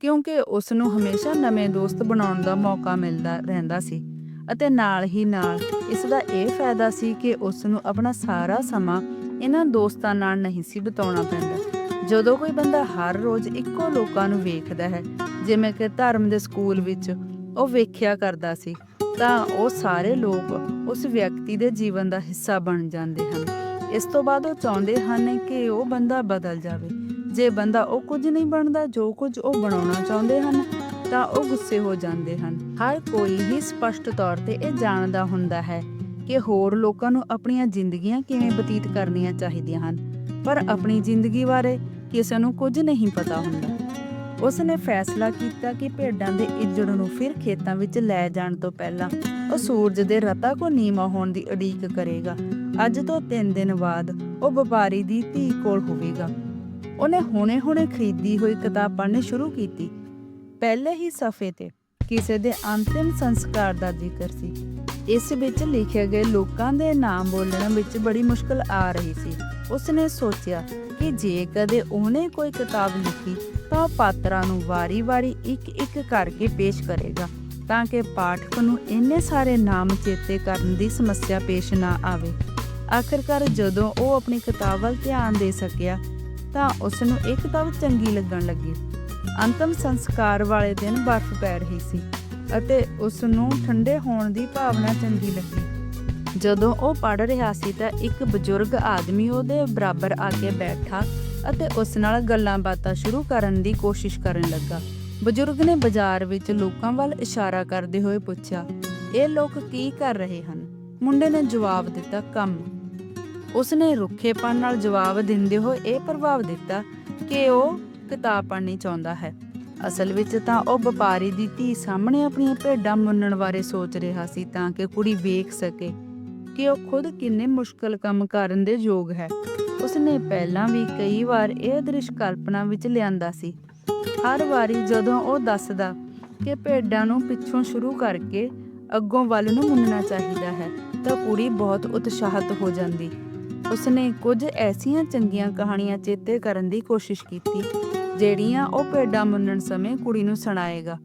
ਕਿਉਂਕਿ ਉਸ ਨੂੰ ਹਮੇਸ਼ਾ ਨਵੇਂ ਦੋਸਤ ਬਣਾਉਣ ਦਾ ਮੌਕਾ ਮਿਲਦਾ ਰਹਿੰਦਾ ਸੀ। ਅਤੇ ਨਾਲ ਹੀ ਨਾਲ ਇਸ ਦਾ ਇਹ ਫਾਇਦਾ ਸੀ ਕਿ ਉਸ ਨੂੰ ਆਪਣਾ ਸਾਰਾ ਸਮਾਂ ਇਹਨਾਂ ਦੋਸਤਾਂ ਨਾਲ ਨਹੀਂ ਸੀ ਬਿਤਾਉਣਾ ਪੈਂਦਾ। ਜਦੋਂ ਕੋਈ ਬੰਦਾ ਹਰ ਰੋਜ਼ ਇੱਕੋ ਲੋਕਾਂ ਨੂੰ ਵੇਖਦਾ ਹੈ, ਜਿਵੇਂ ਕਿ ਧਰਮ ਦੇ ਸਕੂਲ ਵਿੱਚ ਉਹ ਵੇਖਿਆ ਕਰਦਾ ਸੀ, ਤਾਂ ਉਹ ਸਾਰੇ ਲੋਕ ਉਸ ਵਿਅਕਤੀ ਦੇ ਜੀਵਨ ਦਾ ਹਿੱਸਾ ਬਣ ਜਾਂਦੇ ਹਨ। ਇਸ ਤੋਂ ਬਾਅਦ ਉਹ ਚਾਹੁੰਦੇ ਹਨ ਕਿ ਉਹ ਬੰਦਾ ਬਦਲ ਜਾਵੇ। ਜੇ ਬੰਦਾ ਉਹ ਕੁਝ ਨਹੀਂ ਬਣਦਾ, ਜੋ ਕੁਝ ਉਹ ਬਣਾਉਣਾ ਚਾਹੁੰਦੇ ਹਨ ਤਾਂ ਉਹ ਗੁੱਸੇ ਹੋ ਜਾਂਦੇ ਹਨ। ਹਰ ਕੋਈ ਹੀ ਸਪਸ਼ਟ ਤੌਰ ਤੇ ਇਹ ਜਾਣਦਾ ਹੁੰਦਾ ਹੈ ਕਿ ਹੋਰ ਲੋਕਾਂ ਨੂੰ ਆਪਣੀਆਂ ਜ਼ਿੰਦਗੀਆਂ ਕਿਵੇਂ ਬਤੀਤ ਕਰਨੀਆਂ ਚਾਹੀਦੀਆਂ ਹਨ। ਪਰ ਆਪਣੀ ਜ਼ਿੰਦਗੀ ਬਾਰੇ ਕਿਸੇ ਨੂੰ ਕੁਝ ਨਹੀਂ ਪਤਾ ਹੁੰਦਾ। ਉਸ ਨੇ ਫੈਸਲਾ ਕੀਤਾ ਕਿ ਭੇਡਾਂ ਦੇ ਇੱਜੜ ਨੂੰ ਫਿਰ ਖੇਤਾਂ ਵਿੱਚ ਲੈ ਜਾਣ ਤੋਂ ਪਹਿਲਾਂ ਉਹ ਸੂਰਜ ਦੇ ਰਤਾ ਕੋ ਨੀਵਾ ਹੋਣ ਦੀ ਉਡੀਕ ਕਰੇਗਾ। ਅੱਜ ਤੋਂ 3 ਦਿਨ ਬਾਅਦ ਉਹ ਵਪਾਰੀ ਦੀ ਧੀ ਕੋਲ ਹੋਵੇਗਾ। ਉਹਨੇ ਹੁਣੇ-ਹੁਣੇ ਖਰੀਦੀ ਹੋਈ ਕਿਤਾਬ ਪੜ੍ਹਨੀ ਸ਼ੁਰੂ ਕੀਤੀ। ਪਹਿਲੇ ਹੀ ਸਫ਼ੇ ਤੇ ਕਿਸੇ ਦੇ ਅੰਤਿਮ ਸੰਸਕਾਰ ਦਾ ਜ਼ਿਕਰ ਸੀ। ਇਸ ਵਿੱਚ ਲਿਖੇ ਗਏ ਲੋਕਾਂ ਦੇ ਨਾਮ ਬੋਲਣ ਵਿੱਚ ਬੜੀ ਮੁਸ਼ਕਲ ਆ ਰਹੀ ਸੀ। ਉਸਨੇ ਸੋਚਿਆ ਕਿ ਜੇ ਕਦੇ ਉਹਨੇ ਕੋਈ ਕਿਤਾਬ ਲਿਖੀ ਤਾਂ ਪਾਤਰਾਂ ਨੂੰ ਵਾਰੀ-ਵਾਰੀ ਇੱਕ-ਇੱਕ ਕਰਕੇ ਪੇਸ਼ ਕਰੇਗਾ, ਤਾਂ ਕਿ ਪਾਠਕ ਨੂੰ ਇੰਨੇ ਸਾਰੇ ਨਾਮ ਚੇਤੇ ਕਰਨ ਦੀ ਸਮੱਸਿਆ ਪੇਸ਼ ਨਾ ਆਵੇ। ਆਖਰਕਾਰ ਜਦੋਂ ਉਹ ਆਪਣੀ ਕਿਤਾਬ ਵੱਲ ਧਿਆਨ ਦੇ ਸਕਿਆ ਤਾਂ ਉਸ ਨੂੰ ਇਹ ਕਿਤਾਬ ਚੰਗੀ ਲੱਗਣ ਲੱਗੀ। ਅੰਤਮ ਸੰਸਕਾਰ ਵਾਲੇ ਦਿਨ ਬਰਫ਼ ਪੈ ਰਹੀ ਸੀ ਅਤੇ ਉਸ ਨੂੰ ਠੰਡੇ ਹੋਣ ਦੀ ਭਾਵਨਾ ਚੰਗੀ ਲੱਗੀ। ਜਦੋਂ ਉਹ ਪੜ ਰਿਹਾ ਸੀ ਤਾਂ ਇੱਕ ਬਜ਼ੁਰਗ ਆਦਮੀ ਉਹਦੇ ਬਰਾਬਰ ਆ ਕੇ ਬੈਠਾ ਅਤੇ ਉਸ ਨਾਲ ਗੱਲਾਂ ਬਾਤਾਂ ਸ਼ੁਰੂ ਕਰਨ ਦੀ ਕੋਸ਼ਿਸ਼ ਕਰਨ ਲੱਗਾ। ਬਜ਼ੁਰਗ ਨੇ ਬਾਜ਼ਾਰ ਵਿੱਚ ਲੋਕਾਂ ਵੱਲ ਇਸ਼ਾਰਾ ਕਰਦੇ ਹੋਏ ਪੁੱਛਿਆ, ਇਹ ਲੋਕ ਕੀ ਕਰ ਰਹੇ ਹਨ? ਮੁੰਡੇ ਨੇ ਜਵਾਬ ਦਿੱਤਾ, ਕੰਮ। ਉਸਨੇ ਰੁੱਖੇਪਨ ਨਾਲ ਜਵਾਬ ਦਿੰਦੇ ਹੋਏ ਇਹ ਪ੍ਰਭਾਵ ਦਿੱਤਾ ਕਿ ਉਹ ਕਿਤਾਬ ਪੜ੍ਹਨੀ ਚਾਹੁੰਦਾ ਹੈ। ਅਸਲ ਵਿੱਚ ਤਾਂ ਉਹ ਵਪਾਰੀ ਦੀ ਧੀ ਸਾਹਮਣੇ ਆਪਣੀਆਂ ਭੇਡਾਂ ਮੁੰਨਣ ਬਾਰੇ ਸੋਚ ਰਿਹਾ ਸੀ ਤਾਂ ਕਿ ਕੁੜੀ ਵੇਖ ਸਕੇ ਕਿ ਉਹ ਖੁਦ ਕਿੰਨੇ ਮੁਸ਼ਕਲ ਕੰਮ ਕਰਨ ਦੇ ਯੋਗ ਹੈ। ਉਸਨੇ ਪਹਿਲਾਂ ਵੀ ਕਈ ਵਾਰ ਇਹ ਦ੍ਰਿਸ਼ ਕਲਪਨਾ ਵਿੱਚ ਲਿਆਂਦਾ ਸੀ। ਹਰ ਵਾਰੀ ਜਦੋਂ ਉਹ ਦੱਸਦਾ ਕਿ ਭੇਡਾਂ ਨੂੰ ਪਿੱਛੋਂ ਸ਼ੁਰੂ ਕਰਕੇ ਅੱਗੋਂ ਵੱਲ ਨੂੰ ਮੁੰਨਣਾ ਚਾਹੀਦਾ ਹੈ, ਤਾਂ ਕੁੜੀ ਬਹੁਤ ਉਤਸ਼ਾਹਤ ਹੋ ਜਾਂਦੀ। ਉਸਨੇ ਕੁਝ ਐਸੀਆਂ ਚੰਗੀਆਂ ਕਹਾਣੀਆਂ ਚੇਤੇ ਕਰਨ ਦੀ ਕੋਸ਼ਿਸ਼ ਕੀਤੀ ਜਿਹੜੀਆਂ ਉਹ ਭੇਡਾਂ ਮੁੰਨਣ ਸਮੇਂ ਕੁੜੀ ਨੂੰ ਸੁਣਾਏਗਾ।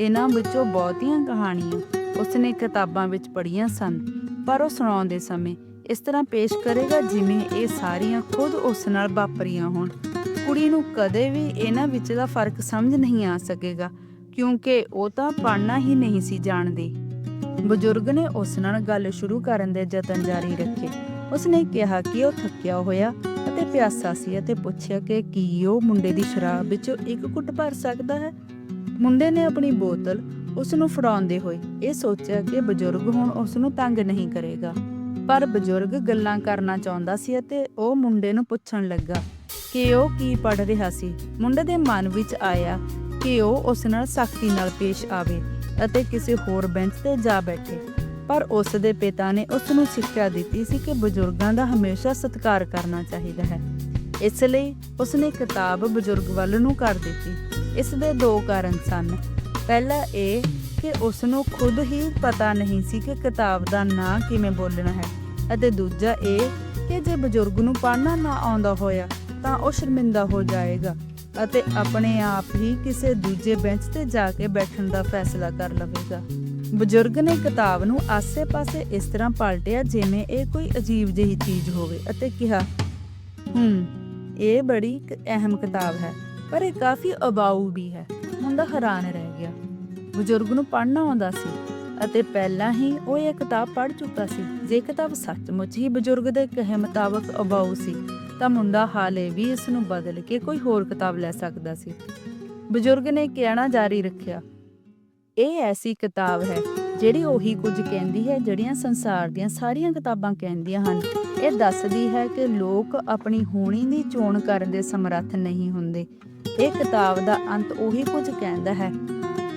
ਇਹਨਾਂ ਵਿੱਚੋਂ ਬਹੁਤੀਆਂ ਕਹਾਣੀਆਂ ਉਸਨੇ ਕਿਤਾਬਾਂ ਵਿੱਚ ਪੜ੍ਹੀਆਂ ਸਨ, ਪਰ ਉਹ ਸੁਣਾਉਂਦੇ ਸਮੇਂ ਇਸ ਤਰ੍ਹਾਂ ਪੇਸ਼ ਕਰੇਗਾ ਜਿਵੇਂ ਇਹ ਸਾਰੀਆਂ ਖੁਦ ਉਸ ਨਾਲ ਵਾਪਰੀਆਂ ਹੋਣ। ਕੁੜੀ ਨੂੰ ਕਦੇ ਵੀ ਇਹਨਾਂ ਵਿੱਚ ਦਾ ਫ਼ਰਕ ਸਮਝ ਨਹੀਂ ਆ ਸਕੇਗਾ, ਕਿਉਂਕਿ ਉਹ ਤਾਂ ਪੜ੍ਹਨਾ ਹੀ ਨਹੀਂ ਸੀ ਜਾਣਦੀ। ਬਜ਼ੁਰਗ ਨੇ ਉਸ ਨਾਲ ਗੱਲ ਸ਼ੁਰੂ ਕਰਨ ਦੇ ਯਤਨ ਜਾਰੀ ਰੱਖੇ। ਉਸਨੇ ਕਿਹਾ ਕਿ ਉਹ ਥੱਕਿਆ ਹੋਇਆ ਪਿਆਸਾ ਸੀ ਅਤੇ ਪੁੱਛਿਆ ਕਿ ਕੀ ਉਹ ਮੁੰਡੇ ਦੀ ਸ਼ਰਾਬ ਵਿੱਚੋਂ ਇੱਕ ਘੁੱਟ ਭਰ ਸਕਦਾ ਹੈ? ਮੁੰਡੇ ਨੇ ਆਪਣੀ ਬੋਤਲ ਉਸ ਨੂੰ ਫੜਾਉਂਦੇ ਹੋਏ ਇਹ ਸੋਚਿਆ ਕਿ ਬਜ਼ੁਰਗ ਹੁਣ ਉਸ ਨੂੰ ਤੰਗ ਨਹੀਂ ਕਰੇਗਾ। ਪਰ ਬਜ਼ੁਰਗ ਗੱਲਾਂ ਕਰਨਾ ਚਾਹੁੰਦਾ ਸੀ ਅਤੇ ਉਹ ਮੁੰਡੇ ਨੂੰ ਪੁੱਛਣ ਲੱਗਾ ਕਿ ਉਹ ਕੀ ਪੜ ਰਿਹਾ ਸੀ। ਮੁੰਡੇ ਦੇ ਮਨ ਵਿੱਚ ਆਇਆ ਕਿ ਉਹ ਉਸ ਨਾਲ ਸਖਤੀ ਨਾਲ ਪੇਸ਼ ਆਵੇ ਅਤੇ ਕਿਸੇ ਹੋਰ ਬੈਂਚ ਤੇ ਜਾ ਬੈਠੇ। ਪਰ ਉਸ ਦੇ ਪਿਤਾ ਨੇ ਉਸ ਨੂੰ ਸਿੱਖਿਆ ਦਿੱਤੀ ਸੀ ਕਿ ਬਜ਼ੁਰਗਾਂ ਦਾ ਹਮੇਸ਼ਾ ਸਤਿਕਾਰ ਕਰਨਾ ਚਾਹੀਦਾ ਹੈ। ਇਸ ਲਈ ਉਸ ਨੇ ਕਿਤਾਬ ਬਜ਼ੁਰਗ ਵੱਲ ਨੂੰ ਕਰ ਦਿੱਤੀ। ਇਸ ਦੇ ਦੋ ਕਾਰਨ ਸਨ। ਪਹਿਲਾ ਇਹ ਕਿ ਉਸ ਨੂੰ ਖੁਦ ਹੀ ਪਤਾ ਨਹੀਂ ਸੀ ਕਿ ਕਿਤਾਬ ਦਾ ਨਾਂ ਕਿਵੇਂ ਬੋਲਣਾ ਹੈ ਅਤੇ ਦੂਜਾ ਇਹ ਕਿ ਜੇ ਬਜ਼ੁਰਗ ਨੂੰ ਪੜ੍ਹਨਾ ਨਾ ਆਉਂਦਾ ਹੋਇਆ ਤਾਂ ਉਹ ਸ਼ਰਮਿੰਦਾ ਹੋ ਜਾਏਗਾ ਅਤੇ ਆਪਣੇ ਆਪ ਹੀ ਕਿਸੇ ਦੂਜੇ ਬੈਂਚ ਤੇ ਜਾ ਕੇ ਬੈਠਣ ਦਾ ਫੈਸਲਾ ਕਰ ਲਵੇਗਾ। ਬਜ਼ੁਰਗ ਨੇ ਕਿਤਾਬ ਨੂੰ ਆਸੇ-ਪਾਸੇ ਇਸ ਤਰ੍ਹਾਂ ਪਲਟਿਆ ਜਿਵੇਂ ਇਹ ਕੋਈ ਅਜੀਬ ਜਿਹੀ ਚੀਜ਼ ਹੋਵੇ ਅਤੇ ਕਿਹਾ, ਹੂੰ, ਇਹ ਬੜੀ ਅਹਿਮ ਕਿਤਾਬ ਹੈ, ਪਰ ਇਹ ਕਾਫੀ ਅਬਾਊ ਵੀ ਹੈ। ਮੁੰਡਾ ਹੈਰਾਨ ਰਹਿ ਗਿਆ। ਬਜ਼ੁਰਗ ਨੂੰ ਪੜ੍ਹਨਾ ਆਉਂਦਾ ਸੀ ਅਤੇ ਪਹਿਲਾਂ ਹੀ ਉਹ ਇਹ ਕਿਤਾਬ ਪੜ੍ਹ ਚੁੱਕਾ ਸੀ। ਜੇ ਕਿਤਾਬ ਸੱਚਮੁੱਚ ਹੀ ਬਜ਼ੁਰਗ ਦੇ ਕਹੇ ਮੁਤਾਬਕ ਅਬਾਊ ਸੀ, ਤਾਂ ਮੁੰਡਾ ਹਾਲੇ ਵੀ ਇਸ ਨੂੰ ਬਦਲ ਕੇ ਕੋਈ ਹੋਰ ਕਿਤਾਬ ਲੈ ਸਕਦਾ ਸੀ। ਬਜ਼ੁਰਗ ਨੇ ਕਹਿਣਾ ਜਾਰੀ ਰੱਖਿਆ ਇਹ ਐਸੀ ਕਿਤਾਬ ਹੈ ਜਿਹੜੀ ਉਹੀ ਕੁਝ ਕਹਿੰਦੀ ਹੈ, ਜਿਹੜੀਆਂ ਸੰਸਾਰ ਦੀਆਂ ਸਾਰੀਆਂ ਕਿਤਾਬਾਂ ਕਹਿੰਦੀਆਂ ਹਨ। ਇਹ ਦੱਸਦੀ ਹੈ ਕਿ ਲੋਕ ਆਪਣੀ ਹੋਣੀ ਦੀ ਚੋਣ ਕਰਨ ਦੇ ਸਮਰੱਥ ਨਹੀਂ ਹੁੰਦੇ। ਇਹ ਕਿਤਾਬ ਦਾ ਅੰਤ ਉਹੀ ਕੁਝ ਕਹਿੰਦਾ ਹੈ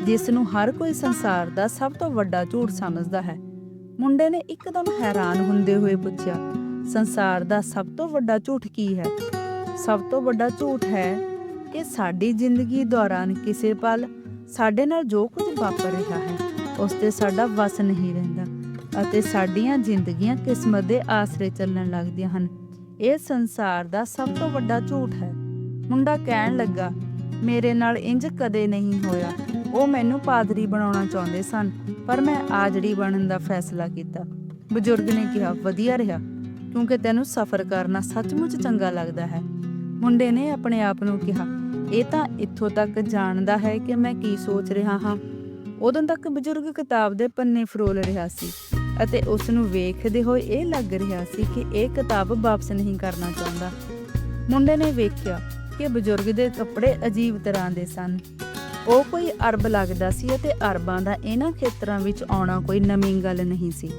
ਜਿਸ ਨੂੰ ਹਰ ਕੋਈ ਸੰਸਾਰ ਦਾ ਸਭ ਤੋਂ ਵੱਡਾ ਝੂਠ ਸਮਝਦਾ ਹੈ। ਮੁੰਡੇ ਨੇ ਇੱਕਦਮ ਹੈਰਾਨ ਹੁੰਦੇ ਹੋਏ ਪੁੱਛਿਆ, ਸੰਸਾਰ ਦਾ ਸਭ ਤੋਂ ਵੱਡਾ ਝੂਠ ਕੀ ਹੈ? ਸਭ ਤੋਂ ਵੱਡਾ ਝੂਠ ਹੈ ਕਿ ਸਾਡੀ ਜ਼ਿੰਦਗੀ ਦੌਰਾਨ ਕਿਸੇ ਪਲ ਸਾਡੇ ਨਾਲ ਜੋ ਕੁਝ ਵਾਪਰ ਰਿਹਾ ਹੈ, ਉਸ ਤੇ ਸਾਡਾ ਵਸ ਨਹੀਂ ਰਹਿੰਦਾ ਅਤੇ ਸਾਡੀਆਂ ਜ਼ਿੰਦਗੀਆਂ ਕਿਸਮਤ ਦੇ ਆਸਰੇ ਚੱਲਣ ਲੱਗਦੀਆਂ ਹਨ। ਇਹ ਸੰਸਾਰ ਦਾ ਸਭ ਤੋਂ ਵੱਡਾ ਝੂਠ ਹੈ। ਮੁੰਡਾ ਕਹਿਣ ਲੱਗਾ, ਮੇਰੇ ਨਾਲ ਇੰਜ ਕਦੇ ਨਹੀਂ ਹੋਇਆ। ਉਹ ਮੈਨੂੰ ਪਾਦਰੀ ਬਣਾਉਣਾ ਚਾਹੁੰਦੇ ਸਨ, ਪਰ ਮੈਂ ਆਜੜੀ ਬਣਨ ਦਾ ਫੈਸਲਾ ਕੀਤਾ। ਬਜ਼ੁਰਗ ਨੇ ਕਿਹਾ, ਵਧੀਆ ਰਿਹਾ, ਕਿਉਂਕਿ ਤੈਨੂੰ ਸਫ਼ਰ ਕਰਨਾ ਸੱਚਮੁੱਚ ਚੰਗਾ ਲੱਗਦਾ ਹੈ। ਮੁੰਡੇ ਨੇ ਆਪਣੇ ਆਪ ਨੂੰ ਕਿਹਾ ਇਹ ਤਾਂ ਇੱਥੋਂ ਤੱਕ ਜਾਣਦਾ ਹੈ ਕਿ ਮੈਂ ਕੀ ਸੋਚ ਰਿਹਾ ਹਾਂ। ਉਦੋਂ ਤੱਕ ਬਜ਼ੁਰਗ ਕਿਤਾਬ ਦੇ ਪੰਨੇ ਫਰੋਲ ਰਿਹਾ ਸੀ ਅਤੇ ਉਸ ਨੂੰ ਵੇਖਦੇ ਹੋਏ ਇਹ ਲੱਗ ਰਿਹਾ ਸੀ ਕਿ ਇਹ ਕਿਤਾਬ ਵਾਪਸ ਨਹੀਂ ਕਰਨਾ ਚਾਹੁੰਦਾ। ਮੁੰਡੇ ਨੇ ਵੇਖਿਆ ਕਿ ਬਜ਼ੁਰਗ ਦੇ ਕੱਪੜੇ ਅਜੀਬ ਤਰ੍ਹਾਂ ਦੇ ਸਨ। ਉਹ ਕੋਈ ਅਰਬ ਲੱਗਦਾ ਸੀ ਅਤੇ ਅਰਬਾਂ ਦਾ ਇਹਨਾਂ ਖੇਤਰਾਂ ਵਿੱਚ ਆਉਣਾ ਕੋਈ ਨਵੀਂ ਗੱਲ ਨਹੀਂ ਸੀ।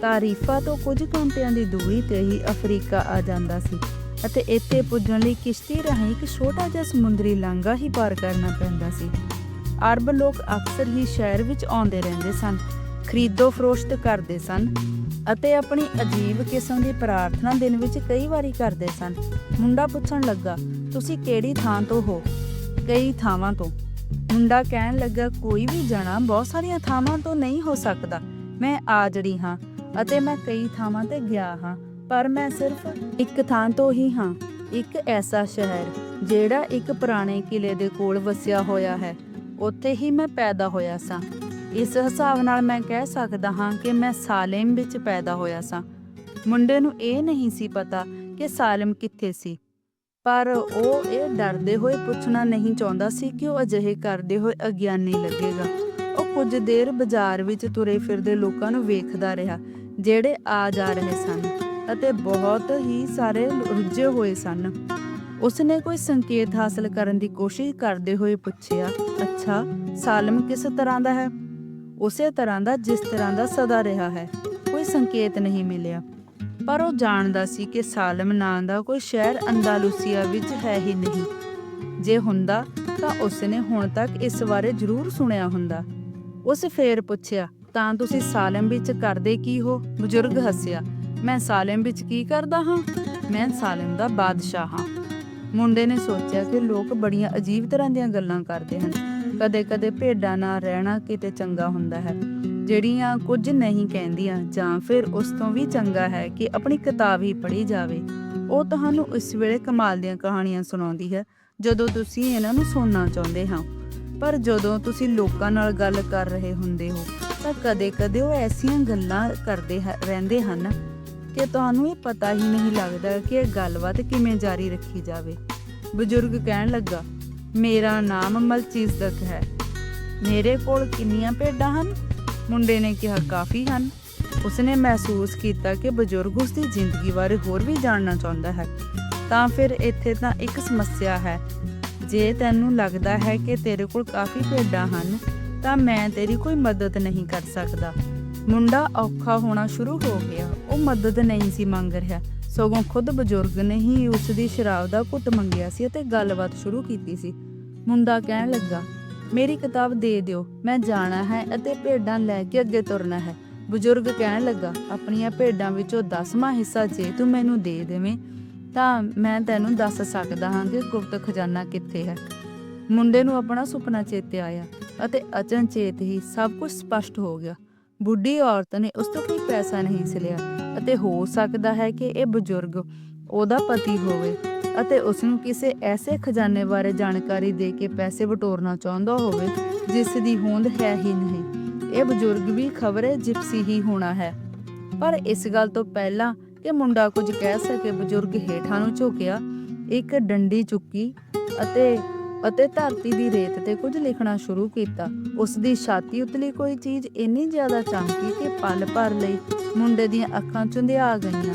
ਤਾਰੀਫਾ ਤੋਂ ਕੁਝ ਘੰਟਿਆਂ ਦੀ ਦੂਰੀ ਤੇ ਹੀ ਅਫਰੀਕਾ ਆ ਜਾਂਦਾ ਸੀ। ਅਤੇ ਇੱਥੇ ਪੁੱਜਣ ਲਈ ਕਿਸ਼ਤੀ ਰਾਹੀਂ ਇੱਕ ਛੋਟਾ ਜਿਹਾ ਸਮੁੰਦਰੀ ਲਾਂਘਾ ਹੀ ਪਾਰ ਕਰਨਾ ਪੈਂਦਾ ਸੀ। ਅਰਬ ਲੋਕ ਅਕਸਰ ਹੀ ਸ਼ਹਿਰ ਵਿੱਚ ਆਉਂਦੇ ਰਹਿੰਦੇ ਸਨ, ਖਰੀਦੋ ਫਰੋਸ਼ਤ ਕਰਦੇ ਸਨ ਅਤੇ ਆਪਣੀ ਅਜੀਬ ਕਿਸਮ ਦੀ ਪ੍ਰਾਰਥਨਾ ਦਿਨ ਵਿੱਚ ਕਈ ਵਾਰੀ ਕਰਦੇ ਸਨ। ਮੁੰਡਾ ਪੁੱਛਣ ਲੱਗਾ, ਤੁਸੀਂ ਕਿਹੜੀ ਥਾਂ ਤੋਂ ਹੋ? ਕਈ ਥਾਵਾਂ ਤੋਂ। ਮੁੰਡਾ ਕਹਿਣ ਲੱਗਾ, ਕੋਈ ਵੀ ਜਣਾ ਬਹੁਤ ਸਾਰੀਆਂ ਥਾਵਾਂ ਤੋਂ ਨਹੀਂ ਹੋ ਸਕਦਾ। ਮੈਂ ਆਜੜੀ ਹਾਂ ਅਤੇ ਮੈਂ ਕਈ ਥਾਵਾਂ ਤੇ ਗਿਆ ਹਾਂ। ਪਰ ਮੈਂ ਸਿਰਫ ਇੱਕ ਥਾਂ ਤੋਂ ਹੀ ਹਾਂ, ਇੱਕ ਐਸਾ ਸ਼ਹਿਰ, ਜਿਹੜਾ ਇੱਕ ਪੁਰਾਣੇ ਕਿਲੇ ਦੇ ਕੋਲ ਵਸਿਆ ਹੋਇਆ ਹੈ। ਉੱਥੇ ਹੀ ਮੈਂ ਪੈਦਾ ਹੋਇਆ ਸਾਂ। ਇਸ ਹਿਸਾਬ ਨਾਲ ਮੈਂ ਕਹਿ ਸਕਦਾ ਹਾਂ ਕਿ ਮੈਂ ਸਾਲੇਮ ਵਿੱਚ ਪੈਦਾ ਹੋਇਆ ਸਾਂ। ਮੁੰਡੇ ਨੂੰ ਇਹ ਨਹੀਂ ਸੀ ਪਤਾ ਕਿ ਸਾਲਮ ਕਿੱਥੇ ਸੀ। ਪਰ ਉਹ ਇਹ ਡਰਦੇ ਹੋਏ ਪੁੱਛਣਾ ਨਹੀਂ ਚਾਹੁੰਦਾ ਸੀ ਕਿ ਉਹ ਅਜਿਹੇ ਕਰਦੇ ਹੋਏ ਅਗਿਆਨੀ ਲੱਗੇਗਾ। ਉਹ ਕੁਝ ਦੇਰ ਬਾਜ਼ਾਰ ਵਿੱਚ ਤੁਰੇ ਫਿਰਦੇ ਲੋਕਾਂ ਨੂੰ ਵੇਖਦਾ ਰਿਹਾ, ਜਿਹੜੇ ਆ ਜਾ ਰਹੇ ਸਨ। ਅਤੇ ਬਹੁਤ ਹੀ ਸਾਰੇ ਰੁੱਝੇ ਹੋਏ ਸਨ। ਉਸਨੇ ਕੋਈ ਸੰਕੇਤ ਹਾਸਲ ਕਰਨ ਦੀ ਕੋਸ਼ਿਸ਼ ਕਰਦੇ ਹੋਏ ਪੁੱਛਿਆ, ਅੱਛਾ, ਸਾਲਮ ਕਿਸ ਤਰ੍ਹਾਂ ਦਾ ਹੈ? ਉਸੇ ਤਰ੍ਹਾਂ ਦਾ, ਜਿਸ ਤਰ੍ਹਾਂ ਦਾ ਸਦਾ ਰਿਹਾ ਹੈ। ਕੋਈ ਸੰਕੇਤ ਨਹੀਂ ਮਿਲਿਆ। ਪਰ ਉਹ ਜਾਣਦਾ ਸੀ ਕਿ ਸਾਲਮ ਨਾਂ ਦਾ ਕੋਈ ਸ਼ਹਿਰ ਅੰਦਾਲੂਸੀਆ ਵਿੱਚ ਹੈ ਹੀ ਨਹੀਂ। ਜੇ ਹੁੰਦਾ, ਤਾਂ ਉਸਨੇ ਹੁਣ ਤੱਕ ਇਸ ਬਾਰੇ ਜ਼ਰੂਰ ਸੁਣਿਆ ਹੁੰਦਾ। ਉਸ ਫੇਰ ਪੁੱਛਿਆ, ਤਾਂ ਤੁਸੀਂ ਸਾਲਮ ਵਿੱਚ ਕਰਦੇ ਕੀ ਹੋ? ਬਜ਼ੁਰਗ ਹੱਸਿਆ ਮੈਂ ਸਾਲਮ ਵਿੱਚ ਕੀ ਕਰਦਾ ਹਾਂ? ਮੈਂ ਸਾਲਮ ਦਾ ਬਾਦਸ਼ਾਹ ਹਾਂ। ਮੁੰਡੇ ਨੇ ਸੋਚਿਆ ਕਿ ਲੋਕ ਬੜੀਆਂ ਅਜੀਬ ਤਰ੍ਹਾਂ ਦੀਆਂ ਗੱਲਾਂ ਕਰਦੇ ਹਨ। ਕਦੇ-ਕਦੇ ਭੇਡਾਂ ਨਾਲ ਰਹਿਣਾ ਕਿਤੇ ਚੰਗਾ ਹੁੰਦਾ ਹੈ। ਜਿਹੜੀਆਂ ਕੁਝ ਨਹੀਂ ਕਹਿੰਦੀਆਂ ਜਾਂ ਫਿਰ ਉਸ ਤੋਂ ਵੀ ਚੰਗਾ ਹੈ ਕਿ ਆਪਣੀ ਕਿਤਾਬ ਹੀ ਪੜ੍ਹੀ ਜਾਵੇ। ਉਹ ਤੁਹਾਨੂੰ ਇਸ ਵੇਲੇ ਕਮਾਲ ਦੀਆਂ ਕਹਾਣੀਆਂ ਸੁਣਾਉਂਦੀ ਹੈ, ਜਦੋਂ ਤੁਸੀਂ ਇਹਨਾਂ ਨੂੰ ਸੁਣਨਾ ਚਾਹੁੰਦੇ ਹੋ। ਪਰ ਜਦੋਂ ਤੁਸੀਂ ਲੋਕਾਂ ਨਾਲ ਗੱਲ ਕਰ ਰਹੇ ਹੁੰਦੇ ਹੋ, ਤਾਂ ਕਦੇ-ਕਦੇ ਉਹ ਐਸੀਆਂ ਗੱਲਾਂ ਕਰਦੇ ਹ- ਰਹਿੰਦੇ ਹਨ ਕਿ ਤੁਹਾਨੂੰ ਇਹ ਪਤਾ ਹੀ ਨਹੀਂ ਲੱਗਦਾ ਕਿ ਇਹ ਗੱਲਬਾਤ ਕਿਵੇਂ ਜਾਰੀ ਰੱਖੀ ਜਾਵੇ। ਬਜ਼ੁਰਗ ਕਹਿਣ ਲੱਗਾ, ਮੇਰਾ ਨਾਮ ਮਲਚੀਜ਼ਦਕ ਹੈ। ਮੇਰੇ ਕੋਲ ਕਿੰਨੀਆਂ ਭੇਡਾਂ ਹਨ? ਮੁੰਡੇ ਨੇ ਕਿਹਾ, ਕਾਫੀ ਹਨ। ਉਸਨੇ ਮਹਿਸੂਸ ਕੀਤਾ ਕਿ ਬਜ਼ੁਰਗ ਉਸ ਦੀ ਜ਼ਿੰਦਗੀ ਬਾਰੇ ਹੋਰ ਵੀ ਜਾਣਨਾ ਚਾਹੁੰਦਾ ਹੈ। ਤਾਂ ਫਿਰ ਇੱਥੇ ਤਾਂ ਇੱਕ ਸਮੱਸਿਆ ਹੈ। ਜੇ ਤੈਨੂੰ ਲੱਗਦਾ ਹੈ ਕਿ ਤੇਰੇ ਕੋਲ ਕਾਫੀ ਭੇਡਾਂ ਹਨ, ਤਾਂ ਮੈਂ ਤੇਰੀ ਕੋਈ ਮਦਦ ਨਹੀਂ ਕਰ ਸਕਦਾ। ਮੁੰਡਾ ਔਖਾ ਹੋਣਾ ਸ਼ੁਰੂ ਹੋ ਗਿਆ। ਉਹ ਮਦਦ ਨਹੀਂ ਸੀ ਮੰਗ ਰਿਹਾ। ਸਗੋਂ ਖੁਦ ਬਜ਼ੁਰਗ ਨੇ ਹੀ ਉਸ ਦੀ ਸ਼ਰਾਬ ਦਾ ਘੁੱਟ ਮੰਗਿਆ ਸੀ ਅਤੇ ਗੱਲਬਾਤ ਸ਼ੁਰੂ ਕੀਤੀ ਸੀ। ਮੁੰਡਾ ਕਹਿਣ ਲੱਗਾ, ਮੇਰੀ ਕਿਤਾਬ ਦੇ ਦਿਓ, ਮੈਂ ਜਾਣਾ ਹੈ ਅਤੇ ਭੇਡਾਂ ਲੈ ਕੇ ਅੱਗੇ ਤੁਰਨਾ ਹੈ। ਬਜ਼ੁਰਗ ਕਹਿਣ ਲੱਗਾ, ਆਪਣੀਆਂ ਭੇਡਾਂ ਵਿੱਚੋਂ 10ਵਾਂ ਹਿੱਸਾ ਜੇ ਤੂੰ ਮੈਨੂੰ ਦੇ ਦੇਵੇਂ, ਤਾਂ ਮੈਂ ਤੈਨੂੰ ਦੱਸ ਸਕਦਾ ਹਾਂ ਕਿ ਗੁਪਤ ਖਜ਼ਾਨਾ ਕਿੱਥੇ ਹੈ। ਮੁੰਡੇ ਨੂੰ ਆਪਣਾ ਸੁਪਨਾ ਚੇਤੇ ਆਇਆ ਅਤੇ ਅਚਨਚੇਤ ਹੀ ਸਭ ਕੁਝ ਸਪਸ਼ਟ ਹੋ ਗਿਆ। ਬੁੱਢੀ ਔਰਤ ਨੇ ਉਸ ਤੋਂ ਕੋਈ ਪੈਸਾ ਨਹੀਂ ਸੀ ਲਿਆ ਅਤੇ ਹੋ ਸਕਦਾ ਹੈ ਕਿ ਇਹ ਬਜ਼ੁਰਗ ਉਹਦਾ ਪਤੀ ਹੋਵੇ ਅਤੇ ਉਸ ਨੂੰ ਕਿਸੇ ਐਸੇ ਖਜ਼ਾਨੇ ਬਾਰੇ ਜਾਣਕਾਰੀ ਦੇ ਕੇ ਪੈਸੇ ਬਟੋਰਨਾ ਚਾਹੁੰਦਾ ਹੋਵੇ, ਜਿਸ ਦੀ ਹੋਂਦ ਹੈ ਹੀ ਨਹੀਂ। ਇਹ ਬਜ਼ੁਰਗ ਵੀ ਖਬਰੇ ਜਿਪਸੀ ਹੀ ਹੋਣਾ ਹੈ। ਪਰ ਇਸ ਗੱਲ ਤੋਂ ਪਹਿਲਾਂ ਕਿ ਮੁੰਡਾ ਕੁਝ ਕਹਿ ਸਕੇ, ਬਜ਼ੁਰਗ ਹੇਠਾਂ ਨੂੰ ਝੁਕਿਆ, ਇੱਕ ਡੰਡੀ ਚੁੱਕੀ ਅਤੇ ਅਤੇ ਧਰਤੀ ਦੀ ਰੇਤ ਤੇ ਕੁਝ ਲਿਖਣਾ ਸ਼ੁਰੂ ਕੀਤਾ। ਉਸ ਦੀ ਛਾਤੀ ਉਤਲੀ ਕੋਈ ਚੀਜ਼ ਇੰਨੀ ਜ਼ਿਆਦਾ ਚਮਕੀ ਕਿ ਪਲ ਭਰ ਲਈ ਮੁੰਡੇ ਦੀਆਂ ਅੱਖਾਂ ਚੁੰਧਿਆ ਗਈਆਂ।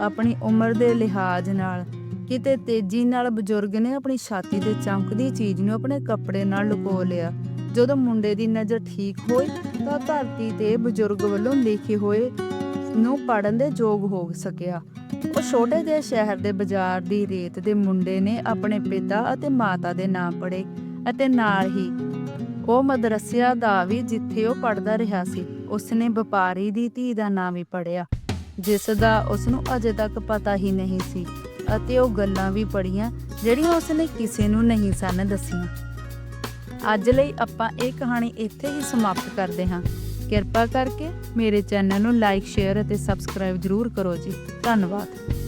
ਆਪਣੀ ਉਮਰ ਦੇ ਲਿਹਾਜ਼ ਨਾਲ ਕਿਤੇ ਤੇਜ਼ੀ ਨਾਲ ਬਜ਼ੁਰਗ ਨੇ ਆਪਣੀ ਛਾਤੀ ਤੇ ਚਮਕਦੀ ਚੀਜ਼ ਨੂੰ ਆਪਣੇ ਕੱਪੜੇ ਨਾਲ ਲੁਕੋ ਲਿਆ। ਜਦੋਂ ਮੁੰਡੇ ਦੀ ਨਜ਼ਰ ਠੀਕ ਹੋਈ ਤਾਂ ਧਰਤੀ ਤੇ ਬਜ਼ੁਰਗ ਵੱਲੋਂ ਲਿਖੇ ਹੋਏ ਨੂੰ ਪੜਨ ਦੇ ਯੋਗ ਹੋ ਸਕਿਆ। ਉਹ ਛੋਟੇ ਜਿਹੇ ਸ਼ਹਿਰ ਦੇ ਬਾਜ਼ਾਰ ਦੀ ਰੇਤ ਦੇ ਮੁੰਡੇ ਨੇ ਆਪਣੇ ਪਿਤਾ ਅਤੇ ਮਾਤਾ ਦੇ ਨਾਮ ਪੜ੍ਹੇ ਅਤੇ ਨਾਲ ਹੀ ਉਹ ਮਦਰਸਿਆ ਦਾ ਵੀ ਜਿੱਥੇ ਉਹ ਪੜਦਾ ਰਿਹਾ ਸੀ, ਉਸਨੇ ਵਪਾਰੀ ਦੀ ਧੀ ਦਾ ਨਾਮ ਵੀ ਪੜਿਆ ਜਿਸ ਦਾ ਉਸ ਨੂੰ ਅਜੇ ਤੱਕ ਪਤਾ ਹੀ ਨਹੀਂ ਸੀ ਅਤੇ ਉਹ ਗੱਲਾਂ ਵੀ ਪੜੀਆਂ ਜਿਹੜੀਆਂ ਉਸਨੇ ਕਿਸੇ ਨੂੰ ਨਹੀਂ ਸਨ ਦੱਸੀਆਂ। ਅੱਜ ਲਈ ਆਪਾਂ ਇਹ ਕਹਾਣੀ ਇੱਥੇ ਹੀ ਸਮਾਪਤ ਕਰਦੇ ਹਾਂ। ਕਿਰਪਾ ਕਰਕੇ ਮੇਰੇ ਚੈਨਲ ਨੂੰ ਲਾਈਕ ਸ਼ੇਅਰ ਅਤੇ ਸਬਸਕ੍ਰਾਈਬ ਜ਼ਰੂਰ ਕਰੋ ਜੀ। ਧੰਨਵਾਦ।